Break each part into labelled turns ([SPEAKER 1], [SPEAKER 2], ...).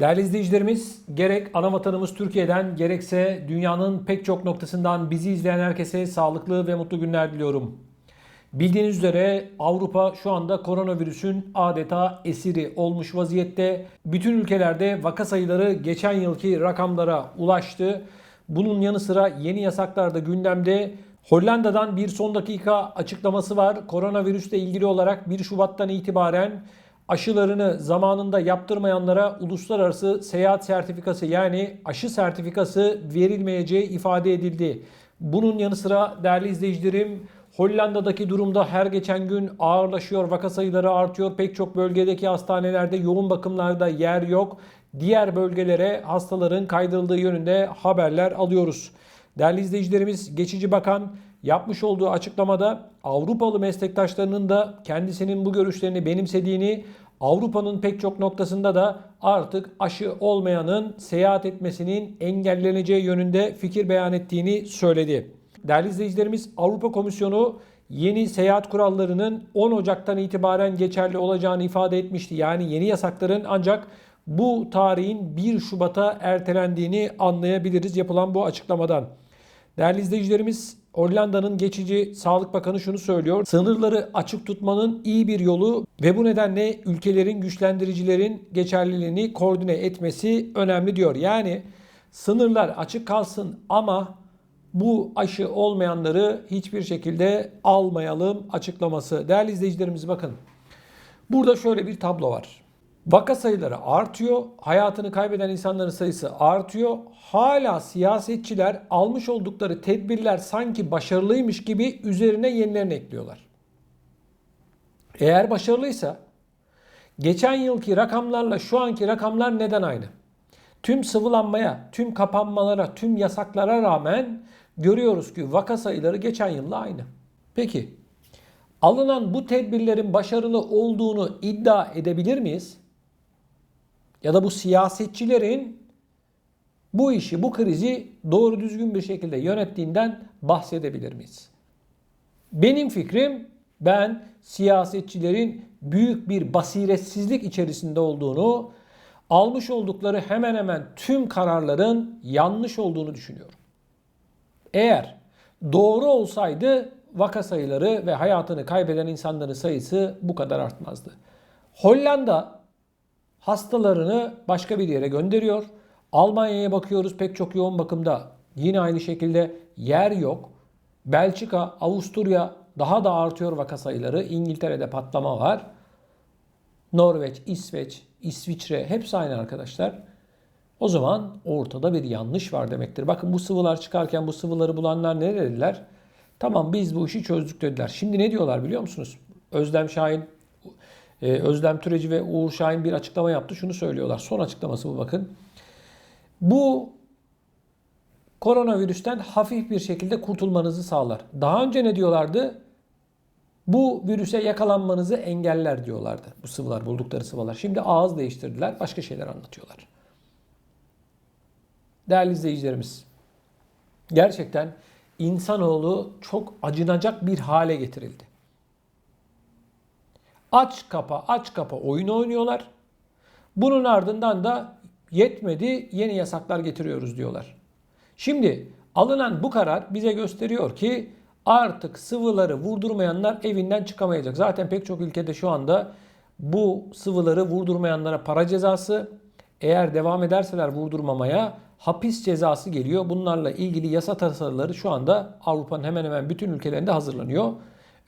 [SPEAKER 1] Değerli izleyicilerimiz, gerek ana vatanımız Türkiye'den gerekse dünyanın pek çok noktasından bizi izleyen herkese sağlıklı ve mutlu günler diliyorum. Bildiğiniz üzere Avrupa şu anda koronavirüsün adeta esiri olmuş vaziyette. Bütün ülkelerde vaka sayıları geçen yılki rakamlara ulaştı. Bunun yanı sıra yeni yasaklar da gündemde. Hollanda'dan bir son dakika açıklaması var. Koronavirüsle ilgili olarak 1 Şubat'tan itibaren aşılarını zamanında yaptırmayanlara uluslararası seyahat sertifikası yani aşı sertifikası verilmeyeceği ifade edildi. Bunun yanı sıra değerli izleyicilerim Hollanda'daki durumda her geçen gün ağırlaşıyor, vaka sayıları artıyor. Pek çok bölgedeki hastanelerde yoğun bakımlarda yer yok. Diğer bölgelere hastaların kaydırıldığı yönünde haberler alıyoruz. Değerli izleyicilerimiz geçici bakan yapmış olduğu açıklamada Avrupalı meslektaşlarının da kendisinin bu görüşlerini benimsediğini, Avrupa'nın pek çok noktasında da artık aşı olmayanın seyahat etmesinin engelleneceği yönünde fikir beyan ettiğini söyledi. Değerli izleyicilerimiz Avrupa Komisyonu yeni seyahat kurallarının 10 Ocak'tan itibaren geçerli olacağını ifade etmişti. Yani yeni yasakların ancak bu tarihin 1 Şubat'a ertelendiğini anlayabiliriz yapılan bu açıklamadan. Değerli izleyicilerimiz Hollanda'nın geçici Sağlık Bakanı şunu söylüyor. Sınırları açık tutmanın iyi bir yolu ve bu nedenle ülkelerin güçlendiricilerin geçerliliğini koordine etmesi önemli diyor. Yani sınırlar açık kalsın ama bu aşı olmayanları hiçbir şekilde almayalım açıklaması. Değerli izleyicilerimiz bakın. Burada şöyle bir tablo var. Vaka sayıları artıyor, hayatını kaybeden insanların sayısı artıyor. Hala siyasetçiler almış oldukları tedbirler sanki başarılıymış gibi üzerine yenilerini ekliyorlar. Eğer başarılıysa geçen yılki rakamlarla şu anki rakamlar neden aynı? Tüm sıvılanmaya, tüm kapanmalara, tüm yasaklara rağmen görüyoruz ki vaka sayıları geçen yılla aynı. Peki alınan bu tedbirlerin başarılı olduğunu iddia edebilir miyiz? Ya da bu siyasetçilerin bu işi, bu krizi doğru düzgün bir şekilde yönettiğinden bahsedebilir miyiz? Benim fikrim ben siyasetçilerin büyük bir basiretsizlik içerisinde olduğunu, almış oldukları hemen hemen tüm kararların yanlış olduğunu düşünüyorum. Eğer doğru olsaydı vaka sayıları ve hayatını kaybeden insanların sayısı bu kadar artmazdı. Hollanda hastalarını başka bir yere gönderiyor. Almanya'ya bakıyoruz pek çok yoğun bakımda yine aynı şekilde yer yok. Belçika, Avusturya daha da artıyor vaka sayıları. İngiltere'de patlama var. Norveç, İsveç, İsviçre hepsi aynı arkadaşlar. O zaman ortada bir yanlış var demektir. Bakın bu sıvılar çıkarken bu sıvıları bulanlar ne dediler? Tamam biz bu işi çözdük dediler. Şimdi ne diyorlar biliyor musunuz? Özlem Şahin, e, Özlem Türeci ve Uğur Şahin bir açıklama yaptı. Şunu söylüyorlar. Son açıklaması bu bakın. Bu koronavirüsten hafif bir şekilde kurtulmanızı sağlar. Daha önce ne diyorlardı? Bu virüse yakalanmanızı engeller diyorlardı. Bu sıvılar, buldukları sıvılar. Şimdi ağız değiştirdiler. Başka şeyler anlatıyorlar. Değerli izleyicilerimiz, gerçekten insanoğlu çok acınacak bir hale getirildi. Aç kapa aç kapa oyun oynuyorlar. Bunun ardından da yetmedi yeni yasaklar getiriyoruz diyorlar. Şimdi alınan bu karar bize gösteriyor ki artık sıvıları vurdurmayanlar evinden çıkamayacak. Zaten pek çok ülkede şu anda bu sıvıları vurdurmayanlara para cezası, eğer devam ederseler vurdurmamaya hapis cezası geliyor. Bunlarla ilgili yasa tasarıları şu anda Avrupa'nın hemen hemen bütün ülkelerinde hazırlanıyor.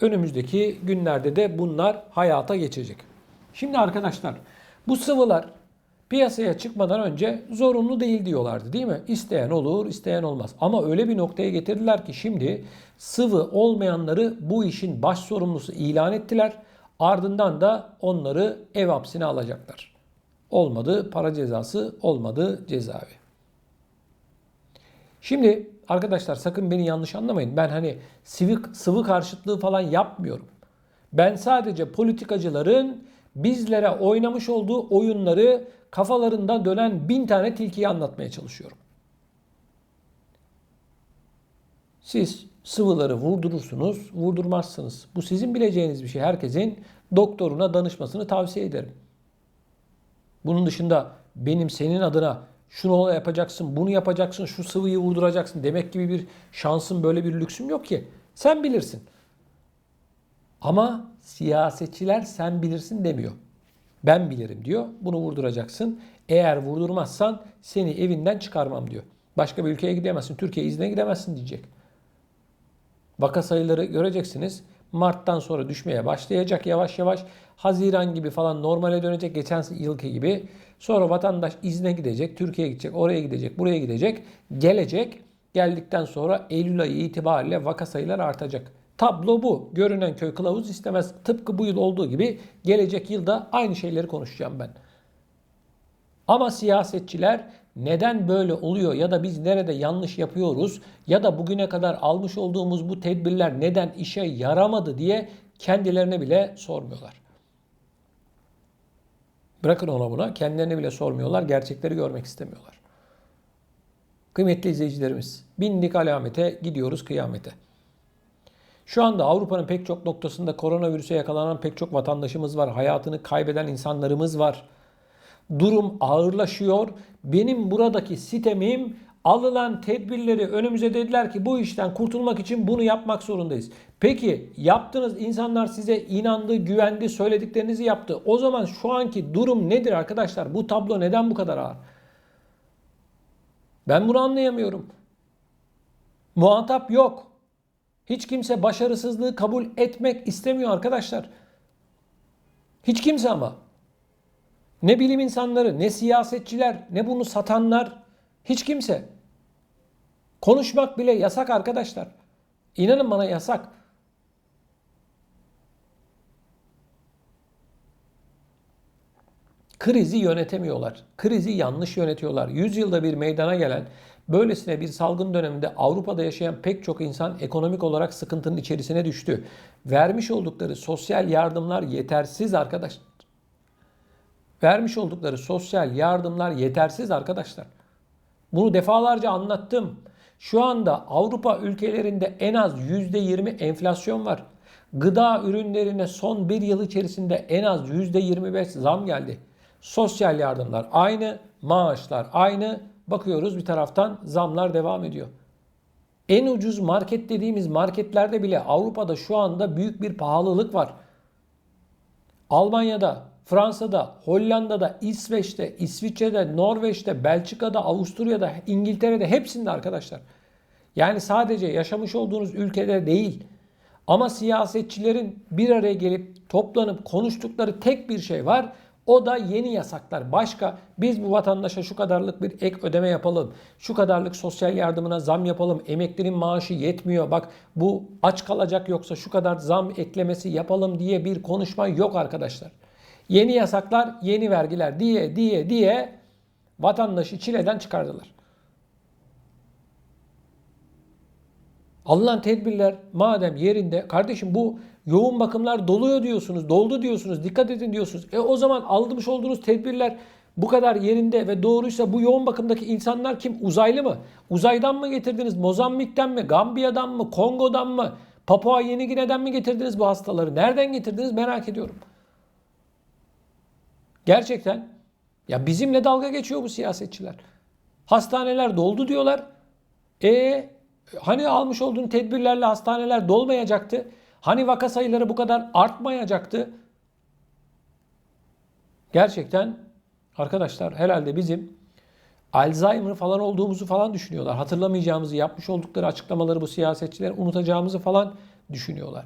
[SPEAKER 1] Önümüzdeki günlerde de bunlar hayata geçecek. Şimdi arkadaşlar bu sıvılar piyasaya çıkmadan önce zorunlu değil diyorlardı değil mi? İsteyen olur, isteyen olmaz. Ama öyle bir noktaya getirdiler ki şimdi sıvı olmayanları bu işin baş sorumlusu ilan ettiler. Ardından da onları ev hapsine alacaklar. Olmadı para cezası, olmadı cezaevi. Şimdi arkadaşlar sakın beni yanlış anlamayın. Ben hani sıvı, sıvı karşıtlığı falan yapmıyorum. Ben sadece politikacıların bizlere oynamış olduğu oyunları kafalarında dönen bin tane tilkiyi anlatmaya çalışıyorum. Siz Sıvıları vurdurursunuz, vurdurmazsınız. Bu sizin bileceğiniz bir şey. Herkesin doktoruna danışmasını tavsiye ederim. Bunun dışında benim senin adına şunu yapacaksın, bunu yapacaksın, şu sıvıyı vurduracaksın demek gibi bir şansım, böyle bir lüksüm yok ki. Sen bilirsin. Ama siyasetçiler sen bilirsin demiyor. Ben bilirim diyor. Bunu vurduracaksın. Eğer vurdurmazsan seni evinden çıkarmam diyor. Başka bir ülkeye gidemezsin. Türkiye izne gidemezsin diyecek. Vaka sayıları göreceksiniz. Mart'tan sonra düşmeye başlayacak yavaş yavaş. Haziran gibi falan normale dönecek geçen yılki gibi. Sonra vatandaş izne gidecek, Türkiye'ye gidecek, oraya gidecek, buraya gidecek. Gelecek. Geldikten sonra Eylül ayı itibariyle vaka sayıları artacak. Tablo bu. Görünen köy kılavuz istemez. Tıpkı bu yıl olduğu gibi gelecek yılda aynı şeyleri konuşacağım ben. Ama siyasetçiler neden böyle oluyor ya da biz nerede yanlış yapıyoruz ya da bugüne kadar almış olduğumuz bu tedbirler neden işe yaramadı diye kendilerine bile sormuyorlar. Bırakın ona buna kendilerine bile sormuyorlar, gerçekleri görmek istemiyorlar. Kıymetli izleyicilerimiz, bindik alamete gidiyoruz kıyamete. Şu anda Avrupa'nın pek çok noktasında koronavirüse yakalanan pek çok vatandaşımız var. Hayatını kaybeden insanlarımız var. Durum ağırlaşıyor. Benim buradaki sitemim alınan tedbirleri önümüze dediler ki bu işten kurtulmak için bunu yapmak zorundayız. Peki yaptınız insanlar size inandı, güvendi, söylediklerinizi yaptı. O zaman şu anki durum nedir arkadaşlar? Bu tablo neden bu kadar ağır? Ben bunu anlayamıyorum. Muhatap yok. Hiç kimse başarısızlığı kabul etmek istemiyor arkadaşlar. Hiç kimse ama. Ne bilim insanları, ne siyasetçiler, ne bunu satanlar, hiç kimse. Konuşmak bile yasak arkadaşlar. İnanın bana yasak. Krizi yönetemiyorlar. Krizi yanlış yönetiyorlar. Yüzyılda bir meydana gelen böylesine bir salgın döneminde Avrupa'da yaşayan pek çok insan ekonomik olarak sıkıntının içerisine düştü. Vermiş oldukları sosyal yardımlar yetersiz arkadaşlar. Vermiş oldukları sosyal yardımlar yetersiz arkadaşlar. Bunu defalarca anlattım. Şu anda Avrupa ülkelerinde en az %20 enflasyon var. Gıda ürünlerine son bir yıl içerisinde en az %25 zam geldi. Sosyal yardımlar aynı, maaşlar aynı. Bakıyoruz bir taraftan zamlar devam ediyor. En ucuz market dediğimiz marketlerde bile Avrupa'da şu anda büyük bir pahalılık var. Almanya'da, Fransa'da, Hollanda'da, İsveç'te, İsviçre'de, Norveç'te, Belçika'da, Avusturya'da, İngiltere'de hepsinde arkadaşlar. Yani sadece yaşamış olduğunuz ülkede değil. Ama siyasetçilerin bir araya gelip toplanıp konuştukları tek bir şey var. O da yeni yasaklar. Başka biz bu vatandaşa şu kadarlık bir ek ödeme yapalım. Şu kadarlık sosyal yardımına zam yapalım. Emeklinin maaşı yetmiyor. Bak bu aç kalacak yoksa şu kadar zam eklemesi yapalım diye bir konuşma yok arkadaşlar. Yeni yasaklar, yeni vergiler diye diye diye vatandaşı çileden çıkardılar. Alınan tedbirler madem yerinde kardeşim bu yoğun bakımlar doluyor diyorsunuz, doldu diyorsunuz, dikkat edin diyorsunuz. E o zaman almış olduğunuz tedbirler bu kadar yerinde ve doğruysa bu yoğun bakımdaki insanlar kim? Uzaylı mı? Uzaydan mı getirdiniz? Mozambik'ten mi? Gambiya'dan mı? Kongo'dan mı? Papua Yeni Gine'den mi getirdiniz bu hastaları? Nereden getirdiniz merak ediyorum. Gerçekten ya bizimle dalga geçiyor bu siyasetçiler. Hastaneler doldu diyorlar. E hani almış olduğun tedbirlerle hastaneler dolmayacaktı? Hani vaka sayıları bu kadar artmayacaktı? Gerçekten arkadaşlar herhalde bizim Alzheimer falan olduğumuzu falan düşünüyorlar. Hatırlamayacağımızı, yapmış oldukları açıklamaları bu siyasetçiler unutacağımızı falan düşünüyorlar.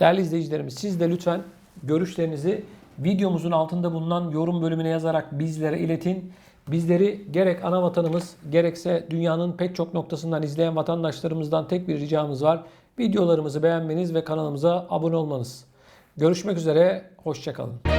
[SPEAKER 1] Değerli izleyicilerimiz siz de lütfen görüşlerinizi videomuzun altında bulunan yorum bölümüne yazarak bizlere iletin. Bizleri gerek ana vatanımız gerekse dünyanın pek çok noktasından izleyen vatandaşlarımızdan tek bir ricamız var. Videolarımızı beğenmeniz ve kanalımıza abone olmanız. Görüşmek üzere, hoşçakalın.